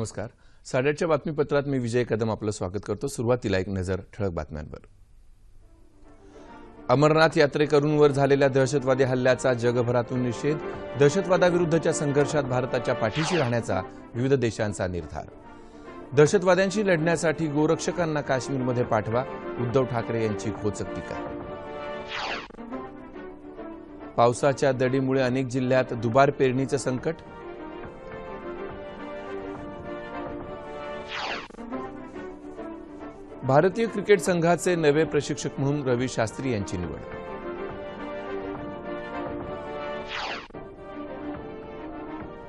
नमस्कार. साडेआठच्या बातमीपत्रात मी विजय कदम आपलं स्वागत करतो. सुरुवातीला एक नजर ठळक बातम्यांवर. अमरनाथ यात्रेकरूंवर झालेल्या दहशतवादी हल्ल्याचा जगभरातून निषेध दहशतवादाविरुद्धच्या संघर्षात भारताच्या पाठीशी राहण्याचा विविध देशांचा निर्धार. दहशतवाद्यांशी लढण्यासाठी गोरक्षकांना काश्मीरमध्ये पाठवा उद्धव ठाकरे यांची खोचक टीका पावसाच्या दडीमुळे अनेक जिल्ह्यात दुबार पेरणीचं संकट भारतीय क्रिकेट संघाचे नवे प्रशिक्षक म्हणून रवी शास्त्री यांची निवड.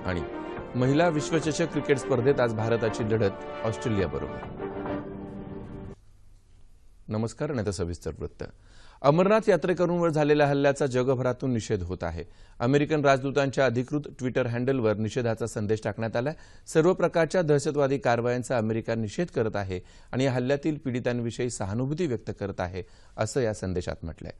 आणि महिला विश्वचषक क्रिकेट स्पर्धेत आज भारताची लढत ऑस्ट्रेलियाबरोबर. नमस्कार आणि आता सविस्तर वृत्त. अमरनाथ यात्रेकरूंवर झालेल्या हल्ल्याचा जगभरातून निषेध होत आहे. अमेरिकन राजदूतांच्या अधिकृत ट्विटर हँडलवर निषेधाचा संदेश टाकण्यात आला सर्व प्रकारच्या दहशतवादी कारवायांचा अमेरिका निषेध करत आहे आणि या हल्ल्यातील पीडितांविषयी सहानुभूती व्यक्त करत आहे असं या संदेशात म्हटलंय.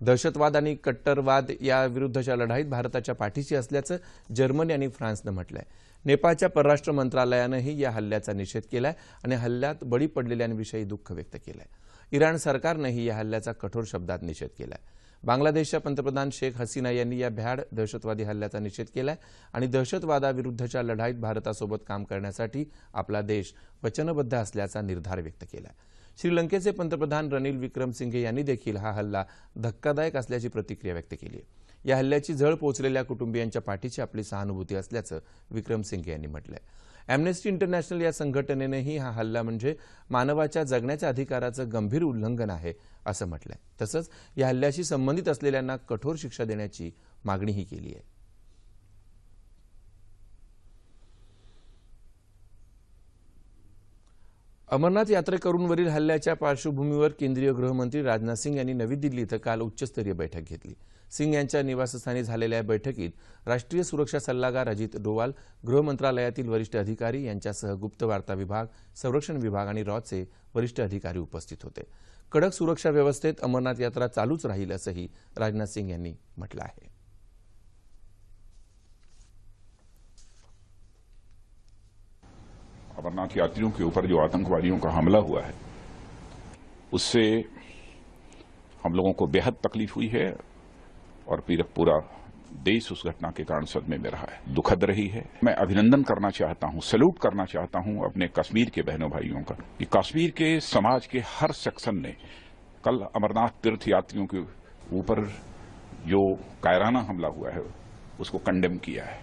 दहशतवाद आणि कट्टरवाद याविरुद्धच्या लढाईत भारताच्या पाठीशी असल्याचं जर्मनी आणि फ्रान्सनं म्हटलंय. नेपाळच्या परराष्ट्र मंत्रालयानंही या हल्ल्याचा निषेध केलाय आणि हल्ल्यात बळी पडलेल्यांविषयी दुःख व्यक्त केलंय. इराण सरकारनंही या हल्ल्याचा कठोर शब्दात निषेध केलाय. बांगलादेशच्या पंतप्रधान शेख हसीना यांनी या भ्याड दहशतवादी हल्ल्याचा निषेध केलाय आणि दहशतवादाविरुद्धच्या लढाईत भारतासोबत काम करण्यासाठी आपला देश वचनबद्ध असल्याचा निर्धार व्यक्त केलाय. श्रीलंकेचे पंतप्रधान रनिल विक्रमसिंघे यांनी देखील हा हल्ला धक्कादायक असल्याची प्रतिक्रिया व्यक्त केली आहे या हल्ल्याची झळ पोचलेल्या कुटुंबियांच्या पाठीची आपली सहानुभूती असल्याचं विक्रमसिंघे यांनी म्हटलं आहे अॅम्नेस्टी इंटरनॅशनल या संघटनेनंही हा हल्ला म्हणजे मानवाच्या जगण्याच्या अधिकाराचं गंभीर उल्लंघन आहे असं म्हटलंय. तसंच या हल्ल्याशी संबंधित असलेल्यांना कठोर शिक्षा देण्याची मागणीही केली आहे. अमरनाथ यात्रेकरूंवरील हल्ल्याच्या पार्श्वभूमीवर केंद्रीय गृहमंत्री राजनाथ सिंग यांनी नवी दिल्ली इथं काल उच्चस्तरीय बैठक घेतली. सिंग यांच्या निवासस्थानी झालेल्या बैठकीत राष्ट्रीय सुरक्षा सल्लागार अजित डोवाल गृह मंत्रालयातील वरिष्ठ अधिकारी यांच्यासह गुप्त वार्ता विभाग संरक्षण विभाग आणि रॉचे वरिष्ठ अधिकारी उपस्थित होते. कडक सुरक्षा व्यवस्थेत अमरनाथ यात्रा चालूच राहील असंही राजनाथ सिंग यांनी म्हटलं आहे. अमरनाथ यात्रियों के ऊपर जो आतंकवादियों का हमला हुआ है उससे हम लोगों को बेहद तकलीफ हुई है और पूरा देश उस घटना के कारण सदमे में रहा है। दुखद रही है। मैं अभिनंदन करना चाहता हूँ सैल्यूट करना चाहता हूँ अपने कश्मीर के बहनों भाइयों का। कि कश्मीर के समाज के हर सेक्शन ने कल अमरनाथ तीर्थ यात्रियों के ऊपर जो कायराना हमला हुआ है, उसको कंडेम किया है।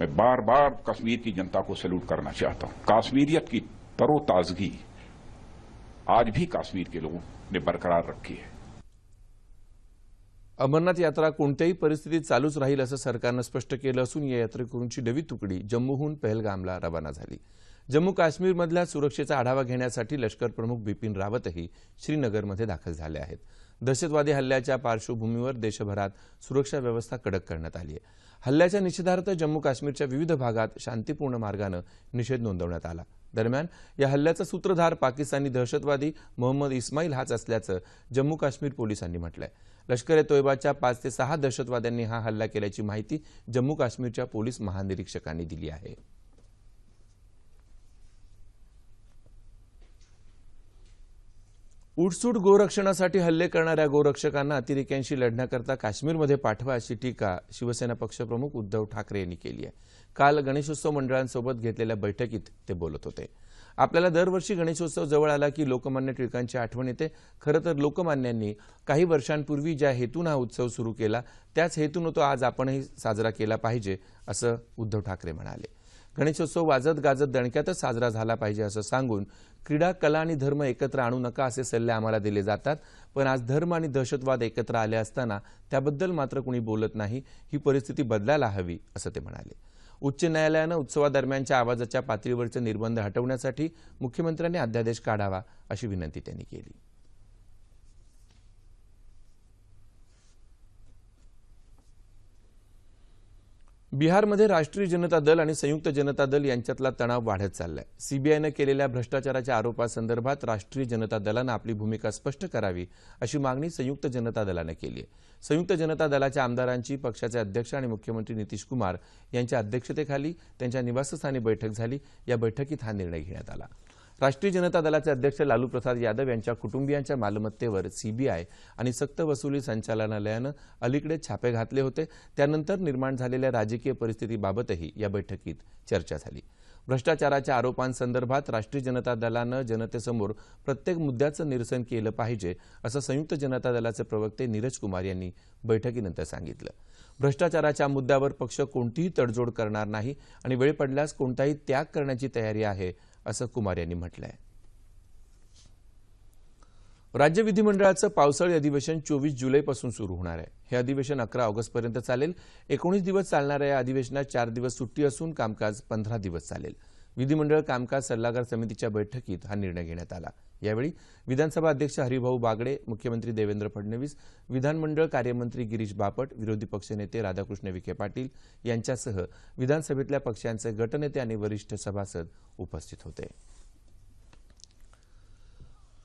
मैं बार बार कश्मीर की जनता को सैल्यूट करना चाहता हूँ। काश्मीरियत की तरोताजगी आज भी कश्मीर के लोगों ने बरकरार रखी है। अमरनाथ यात्रा कोणत्याही परिस्थितीत चालूच राहील असं सरकारनं स्पष्ट केलं असून या यात्रेकरूंची नवी तुकडी जम्मूहून पहलगामला रवाना झाली. जम्मू काश्मीरमधल्या सुरक्षेचा आढावा घेण्यासाठी लष्कर प्रमुख बिपिन रावतही श्रीनगरमध्ये दाखल झाले आहेत. दहशतवादी हल्ल्याच्या पार्श्वभूमीवर देशभरात सुरक्षा व्यवस्था कडक करण्यात आली आहे. हल्ल्याच्या निषेधार्थ जम्मू काश्मीरच्या विविध भागात शांतीपूर्ण मार्गानं निषेध नोंदवण्यात आला. दरम्यान या हल्ल्याचा सूत्रधार पाकिस्तानी दहशतवादी मोहम्मद इस्माईल हाच असल्याचं जम्मू काश्मीर पोलिसांनी म्हटलंय. लष्कर ए तोयबाच्या पाच ते सहा दहशतवाद्यांनी हा हल्ला केल्याची माहिती जम्मू काश्मीरच्या पोलीस महानिरीक्षकांनी दिली आहे. उठसूट गोरक्षणासाठी हल्ले करणाऱ्या गोरक्षकांना अतिरेक्यांशी लढण्याकरता काश्मीरमध्ये पाठवा अशी टीका शिवसेना पक्षप्रमुख उद्धव ठाकरे यांनी केली आहे. काल गणेशोत्सव मंडळांसोबत घेतलेल्या बैठकीत ते बोलत होते. आपल्याला दरवर्षी गणेशोत्सव जवळ आला की लोकमान्य टिळकांची आठवण येते. खरं तर लोकमान्यांनी काही वर्षांपूर्वी ज्या हेतून हा उत्सव सुरू केला त्याच हेतून तो आज आपणही साजरा केला पाहिजे असं उद्धव ठाकरे म्हणाले. गणेशोत्सव वाजत गाजत दणक्यातच साजरा झाला पाहिजे असं सांगून क्रीडा कला आणि धर्म एकत्र आणू नका असे सल्ले आम्हाला दिले जातात. पण आज धर्म आणि दहशतवाद एकत्र आले असताना त्याबद्दल मात्र कुणी बोलत नाही. ही परिस्थिती बदलायला हवी असं ते म्हणाले. उच्च न्यायालयानं उत्सवादरम्यानच्या आवाजाच्या पातळीवरचे निर्बंध हटवण्यासाठी मुख्यमंत्र्यांनी अध्यादेश काढावा अशी विनंती त्यांनी केली. बिहारमध्ये राष्ट्रीय जनता दल आणि संयुक्त जनता दल यांच्यातला तणाव वाढत चाललाय. सीबीआयनं केलेल्या भ्रष्टाचाराच्या आरोपासंदर्भात राष्ट्रीय जनता दलानं आपली भूमिका स्पष्ट करावी अशी मागणी संयुक्त जनता दलानं केली आहे. संयुक्त जनता दलाच्या आमदारांची पक्षाचे अध्यक्ष आणि मुख्यमंत्री नितीश कुमार यांच्या अध्यक्षतेखाली त्यांच्या निवासस्थानी बैठक झाली. या बैठकीत हा निर्णय घेण्यात आला. राष्ट्रीय जनता दलाचे अध्यक्ष लालू प्रसाद यादव यांच्या कुटुंबियांच्या मालमत्तेवर सीबीआय आणि सक्त वसुली संचालनालयानं अलीकडे छापे घातले होते. त्यानंतर निर्माण झालेल्या राजकीय परिस्थितीबाबतही या बैठकीत चर्चा झाली. भ्रष्टाचाराच्या आरोपांसंदर्भात राष्ट्रीय जनता दलानं जनतेसमोर प्रत्येक मुद्द्याचं निरसन केलं पाहिजे असं संयुक्त जनता दलाचे प्रवक्ते नीरज कुमार यांनी बैठकीनंतर सांगितलं. भ्रष्टाचाराच्या मुद्द्यावर पक्ष कोणतीही तडजोड करणार नाही आणि वेळ पडल्यास कोणताही त्याग करण्याची तयारी आहे असं कुमार यांनी म्हटलंय. राज्य विधिमंडळाचं पावसाळी अधिवेशन चोवीस जुलैपासून सुरू होणार आहे. हे अधिवेशन अकरा ऑगस्टपर्यंत चालेल. एकोणीस दिवस चालणाऱ्या या अधिवेशनात चार दिवस सुट्टी असून कामकाज पंधरा दिवस चालेल. विधिमंडळ कामकाज सल्लागार समितीच्या बैठकीत हा निर्णय घेण्यात आला. यावेळी विधानसभा अध्यक्ष हरिभाऊ बागडे मुख्यमंत्री देवेंद्र फडणवीस विधानमंडळ कार्यमंत्री गिरीश बापट विरोधी पक्षनेते राधाकृष्ण विखे पाटील यांच्यासह विधानसभेतल्या पक्षांचे गटनेते आणि वरिष्ठ सभासद उपस्थित होते.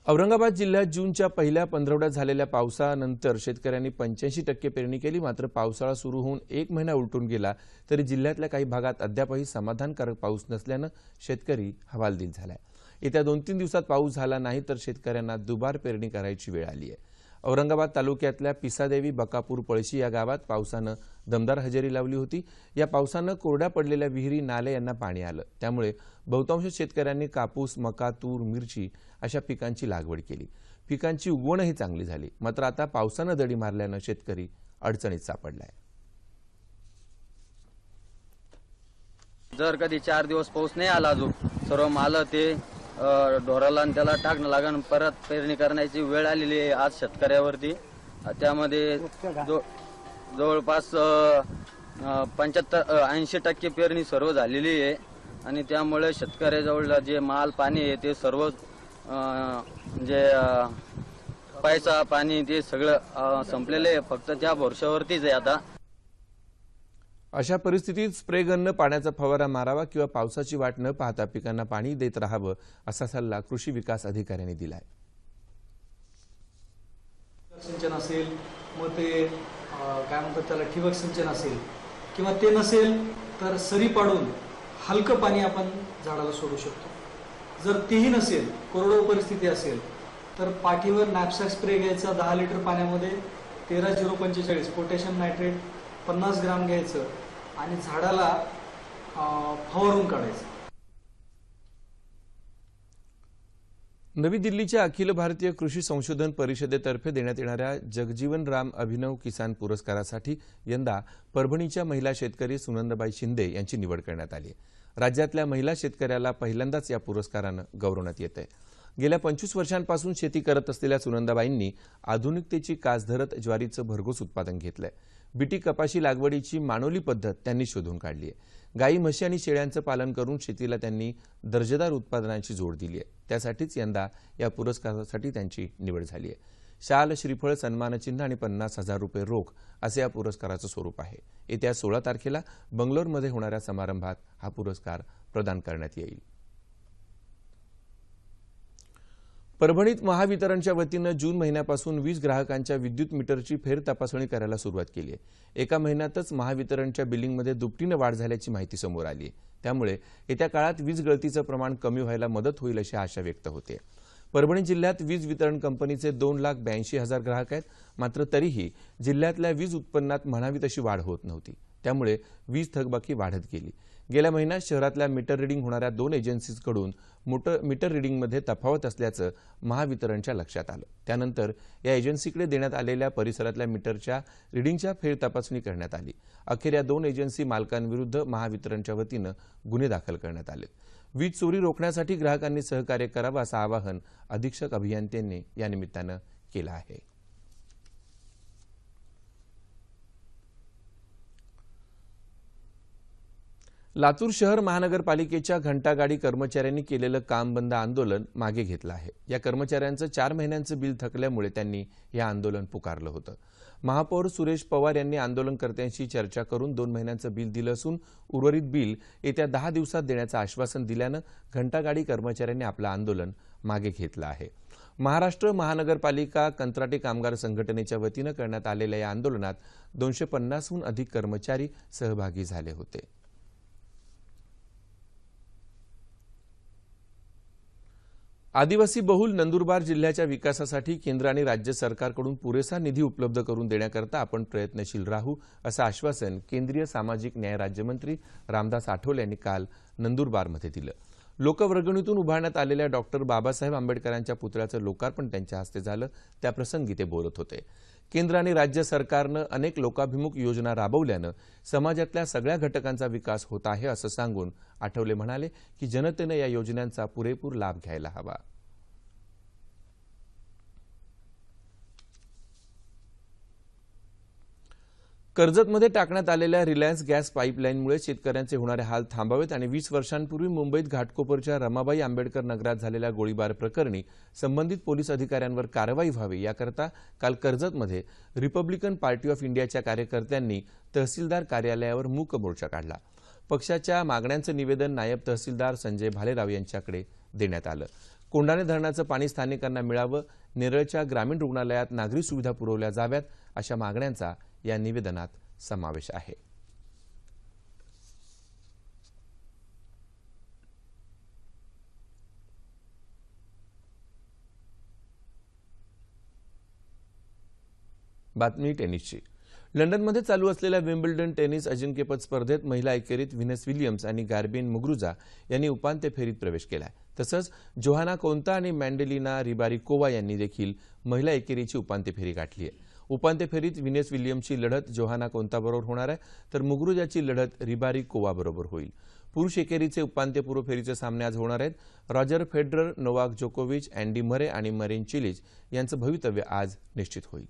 औरंगाबाद जिल्ह्यात जूनच्या पहिल्या पंधरवड्यात झालेल्या पावसानंतर शेतकऱ्यांनी पंच्याऐंशी टक्के पेरणी केली मात्र पावसाळा सुरू होऊन एक महिना उलटून गेला तरी जिल्ह्यातल्या काही भागात अद्यापही समाधानकारक पाऊस नसल्यानं शेतकरी हवालदिल आहे येत्या दोन तीन दिवसात पाऊस झाला नाही तर शेतकऱ्यांना दुबार पेरणी करायची वेळ आली आहे. औरंगाबाद तालुक्यातल्या पिसादेवी बकापूर पळशी या गावात पावसानं दमदार हजेरी लावली होती. या पावसानं कोरड्या पडलेल्या विहिरी नाले यांना पाणी आलं. त्यामुळे बहुतांश शेतकऱ्यांनी कापूस मका तूर मिरची अशा पिकांची लागवड केली. पिकांची उगवणही चांगली झाली. मात्र आता पावसानं दडी मारल्यानं शेतकरी अडचणीत सापडलाय. जर कधी चार दिवस पाऊस नाही आला अजून सर्व माल ते ढोराला आणि त्याला टाकणं लागण परत पेरणी करण्याची वेळ आलेली आहे आज शेतकऱ्यावरती. त्यामध्ये जो जवळपास पंच्याहत्तर ऐंशी टक्के पेरणी सर्व झालेली आहे. आणि त्यामुळे शेतकऱ्याजवळ जे माल पाणी आहे ते सर्व जे म्हणजे, पैसा पाणी ते सगळं संपलेलं आहे. फक्त त्या भरोशावरतीच आहे आता. अशा परिस्थितीत स्प्रे गननं पाण्याचा फवारा मारावा किंवा पावसाची वाट न पाहता पिकांना पाणी देत राहावं असा सल्ला कृषी विकास अधिकाऱ्यांनी दिलाय. सिंचन असेल मग ते काय म्हणतात त्याला ठिबक सिंचन असेल किंवा ते नसेल तर सरी पाडून हलकं पाणी आपण झाडाला सोडू शकतो. जर तेही नसेल कोरडो परिस्थिती असेल तर पाठीवर नॅपसॅक स्प्रे घ्यायचा दहा लिटर पाण्यामध्ये तेरा झिरो पंचेचाळीस पोटॅशियम नायट्रेट पन्नास ग्राम घ्यायचं आणि झाडाला फवारून काढायचं. नवी दिल्लीच्या अखिल भारतीय कृषी संशोधन परिषदेतर्फे देण्यात येणाऱ्या जगजीवन राम अभिनव किसान पुरस्कारासाठी यंदा परभणीच्या महिला शेतकरी सुनंदबाई शिंदे यांची निवड करण्यात आली आहे. राज्यातल्या महिला शेतकऱ्याला पहिल्यांदाच या पुरस्कारानं गौरवण्यात येत आहे. गेल्या पंचवीस वर्षांपासून शेती करत असलेल्या सुनंदाबाईंनी आधुनिकतेची कास धरत ज्वारीचं भरघोस उत्पादन घेतलंय. बीटी कपाशी लागवडीची मानवली पद्धत त्यांनी शोधून काढली आहे. गाई म्हशी आणि शेळ्यांचं पालन करून शेतीला त्यांनी दर्जेदार उत्पादनांची जोड दिली आहे. त्यासाठीच यंदा या पुरस्कारासाठी त्यांची निवड झाली आहे. शाल श्रीफळ सन्मानचिन्ह आणि पन्नास हजार रुपये रोख असे या पुरस्काराचं स्वरूप आहे. येत्या सोळा तारखेला बंगलोरमध्ये होणाऱ्या समारंभात हा पुरस्कार प्रदान करण्यात येईल. परभणीत महावितरणच्या वतीनं जून महिन्यापासून वीज ग्राहकांच्या विद्युत मीटरची फेर तपासणी करायला सुरुवात केली आहे. एका महिन्यातच महावितरणच्या बिलिंगमध्ये दुपटीनं वाढ झाल्याची माहिती समोर आली त्यामुळे येत्या काळात वीज गळतीचं प्रमाण कमी व्हायला मदत होईल अशी आशा व्यक्त होते. परभणी जिल्ह्यात वीज वितरण कंपनीचे दोन लाख ब्याऐंशी हजार ग्राहक आहेत. मात्र तरीही जिल्ह्यातल्या वीज उत्पन्नात म्हणावी तशी वाढ होत नव्हती. त्यामुळे वीज थकबाकी वाढत गेली. गेल्या महिन्यात शहरातल्या मीटर रिडिंग होणाऱ्या दोन एजन्सीजकडून मोटर मीटर रिडिंगमध्ये तफावत असल्याचं महावितरणच्या लक्षात आलं. त्यानंतर या एजन्सीकडे देण्यात आलेल्या परिसरातल्या मीटरच्या रिडिंगच्या फेर तपासणी करण्यात आली. अखेर या दोन एजन्सी मालकांविरुद्ध महावितरणच्या वतीनं गुन्हे दाखल करण्यात आले वीज चोरी रोखण्यासाठी ग्राहकांनी सहकार्य करावं असं आवाहन अधीक्षक अभियंत्यांनी या निमित्तानं केलं आहे. लातूर शहर महानगरपालिकेच्या घंटागाडी कर्मचाऱ्यांनी केलेलं काम बंद आंदोलन मागे घेतलं आहे. या कर्मचाऱ्यांचं चार महिन्यांचं बिल थकल्यामुळे त्यांनी हे आंदोलन पुकारलं होतं. महापौर सुरेश पवार यांनी आंदोलनकर्त्यांशी चर्चा करून दोन महिन्यांचं बिल दिलं असून उर्वरित बिल येत्या दहा दिवसात देण्याचं आश्वासन दिल्यानं घंटागाडी कर्मचाऱ्यांनी आपलं आंदोलन मागे घेतलं आहे. महाराष्ट्र महानगरपालिका कंत्राटी कामगार संघटनेच्या वतीनं करण्यात आलेल्या या आंदोलनात दोनशे पन्नासहून अधिक कर्मचारी सहभागी झाले होते. आदिवासी बहुल नंदुरबार जिल्ह्याच्या विकासासाठी केंद्र आणि राज्य सरकारकडून पुरेसा निधी उपलब्ध करून देण्याकरता आपण प्रयत्नशील राहू असं आश्वासन केंद्रीय सामाजिक न्याय राज्यमंत्री रामदास आठवले यांनी काल नंदुरबारमध्ये दिलं. लोकवर्गणीतून उभारण्यात आलेल्या डॉक्टर बाबासाहेब आंबेडकरांच्या पुतळ्याचं लोकार्पण त्यांच्या हस्ते झालं. त्याप्रसंगी ते बोलत होते. केंद्र आणि राज्य सरकारनं अनेक लोकाभिमुख योजना राबवल्यानं समाजातल्या सगळ्या घटकांचा विकास होत आहे असं सांगून आठवले म्हणाले की जनतेनं या योजनांचा पुरेपूर लाभ घ्यायला हवा. कर्जतमध्ये टाकण्यात आलेल्या रिलायन्स गॅस पाईपलाईनमुळे शेतकऱ्यांचे होणारे हाल थांबावेत आणि वीस वर्षांपूर्वी मुंबईत घाटकोपरच्या रमाबाई आंबेडकर नगरात झालेल्या गोळीबार प्रकरणी संबंधित पोलीस अधिकाऱ्यांवर कारवाई व्हावी याकरता काल कर्जतमध्ये रिपब्लिकन पार्टी ऑफ इंडियाच्या कार्यकर्त्यांनी तहसीलदार कार्यालयावर मूक मोर्चा काढला. पक्षाच्या मागण्यांचं निवेदन नायब तहसीलदार संजय भालेराव यांच्याकडे देण्यात आलं. कोंडाने धरणाचं पाणी स्थानिकांना मिळावं नेरळच्या ग्रामीण रुग्णालयात नागरी सुविधा पुरवल्या जाव्यात अशा मागण्यांचा या निवेदनात समावेश आहे. बातमी टेनिसची. लंडनमध्ये चालू असलेल्या विम्बल्डन टेनिस अजिंक्यपद स्पर्धेत महिला एकेरीत व्हिनस विलियम्स आणि गार्बिन मुगरुजा यांनी उपांत्य फेरीत प्रवेश केलाय. तसंच जोहाना कोंता आणि मँडेलिना रिबारिकोवा यांनी देखील महिला एकेरीची उपांत्य फेरी गाठली आहे. उपांत्य फेरीत विनेस विलियमची लढत जोहाना कोंताबरोबर होणार आहे तर मुगरुजाची लढत रिबारी कोवाबरोबर होईल. पुरुष एकेरीचे उपांत्यपूर्व फेरीचे सामने आज होणार आहेत. रॉजर फेडरर नोवाक जोकोविच अँडी मरे आणि मरीन चिलिज यांचं भवितव्य आज निश्चित होईल.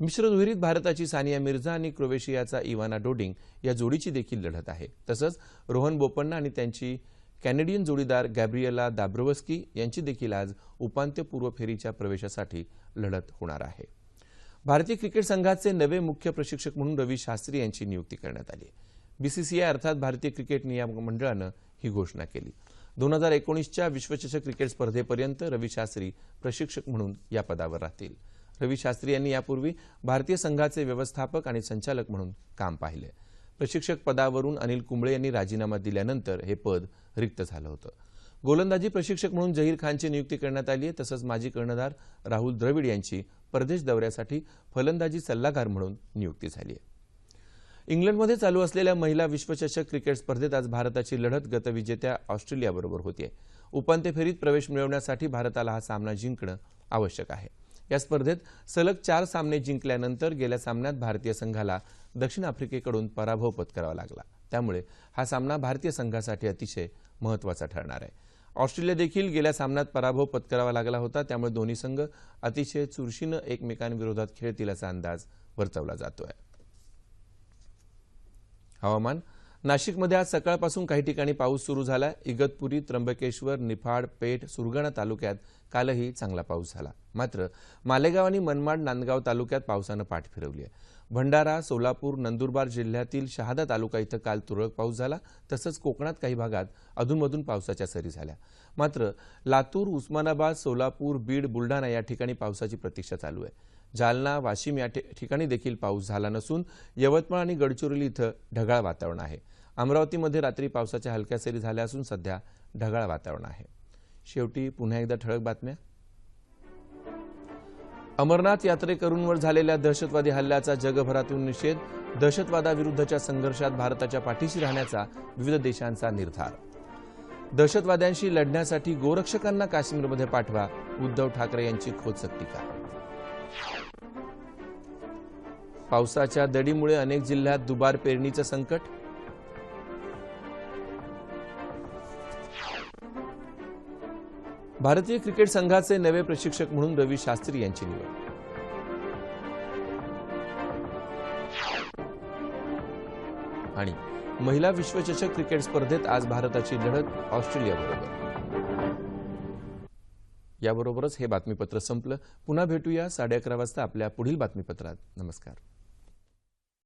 मिश्र दुहेरीत भारताची सानिया मिर्झा आणि क्रोवेशियाचा इवाना डोडिंग या जोडीची देखील लढत आहे. तसंच रोहन बोपन्ना आणि त्यांची कॅनेडियन जोडीदार गॅब्रिएला दाब्रोवस्की यांची देखील आज उपांत्यपूर्व फेरीच्या प्रवेशासाठी लढत होणार आहे. भारतीय क्रिकेट संघाचे नवे मुख्य प्रशिक्षक म्हणून रवी शास्त्री यांची नियुक्ती करण्यात आली. बीसीसीआय अर्थात भारतीय क्रिकेट नियामक मंडळानं ही घोषणा केली. दोन हजार एकोणीसच्या विश्वचषक क्रिकेट स्पर्धेपर्यंत रवी शास्त्री प्रशिक्षक म्हणून या पदावर राहतील. रवी शास्त्री यांनी यापूर्वी भारतीय संघाचे व्यवस्थापक आणि संचालक म्हणून काम पाहिले. प्रशिक्षक पदावरून अनिल कुंबळे यांनी राजीनामा दिल्यानंतर हे पद रिक्त झालं होतं. गोलंदाजी प्रशिक्षक म्हणून जहीर खानची नियुक्ती करण्यात आली आहे. तसंच माजी कर्णधार राहुल द्रविड यांची परदेश दौऱ्यासाठी फलंदाजी सल्लागार म्हणून नियुक्ती झाली आहे. इंग्लंडमध्ये चालू असलेल्या महिला विश्वचषक क्रिकेट स्पर्धेत आज भारताची लढत गतविजेत्या ऑस्ट्रेलियाबरोबर होतीये. उपांत्य फेरीत प्रवेश मिळवण्यासाठी भारताला हा सामना जिंकणं आवश्यक आहे. या स्पर्धेत सलग चार सामने जिंकल्यानंतर गेल्या सामन्यात भारतीय संघाला दक्षिण आफ्रिकेकडून पराभव पत्करावा लागला. त्यामुळे हा सामना भारतीय संघासाठी अतिशय महत्त्वाचा ठरणार आहे. ऑस्ट्रेलिया देखील गेल्या सामन्यात पराभव पत्करावा लागला होता. त्यामुळे दोन्ही संघ अतिशय चुरशीनं एकमेकांविरोधात खेळतील असा अंदाज वर्तवला जातोय. हवामान. नाशिकमध्ये आज सकाळपासून काही ठिकाणी पाऊस सुरू झाला. इगतपुरी त्र्यंबकेश्वर निफाड पेठ सुरगाणा तालुक्यात कालही चांगला पाऊस झाला. मात्र मालेगाव आणि मनमाड नांदगाव तालुक्यात पावसानं पाठ फिरवली आहे. भंडारा सोलापूर नंदुरबार जिल्ह्यातील शहादा तालुका इथं काल तुरळक पाऊस झाला. तसंच कोकणात काही भागात अधूनमधून पावसाच्या सरी झाल्या. मात्र लातूर उस्मानाबाद सोलापूर बीड बुलढाणा या ठिकाणी पावसाची प्रतीक्षा चालू आहे. जालना वाशिम या ठिकाणी देखील पाऊस झाला नसून यवतमाळ आणि गडचिरोली इथं ढगाळ वातावरण आहे. अमरावतीमध्ये रात्री पावसाच्या हलक्या सरी झाल्या असून सध्या ढगाळ वातावरण आहे. शेवटी पुन्हा एकदा ठळक बातम्या. अमरनाथ यात्रेकरूंवर झालेल्या दहशतवादी हल्ल्याचा जगभरातून निषेध दहशतवादाविरुद्धच्या संघर्षात भारताच्या पाठीशी राहण्याचा विविध देशांचा निर्धार. दहशतवाद्यांशी लढण्यासाठी गोरक्षकांना काश्मीरमध्ये पाठवा उद्धव ठाकरे यांची खोचक टीका पावसाच्या दडीमुळे अनेक जिल्ह्यात दुबार पेरणीचं संकट भारतीय क्रिकेट संघाचे नवे प्रशिक्षक म्हणून रवी शास्त्री यांची निवड. आणि महिला विश्वचषक क्रिकेट स्पर्धेत आज भारताची लढत ऑस्ट्रेलियाबरोबर याबरोबरच हे बातमीपत्र संपलं. पुन्हा भेटूया साडे अकरा वाजता आपल्या पुढील बातमीपत्रात. नमस्कार.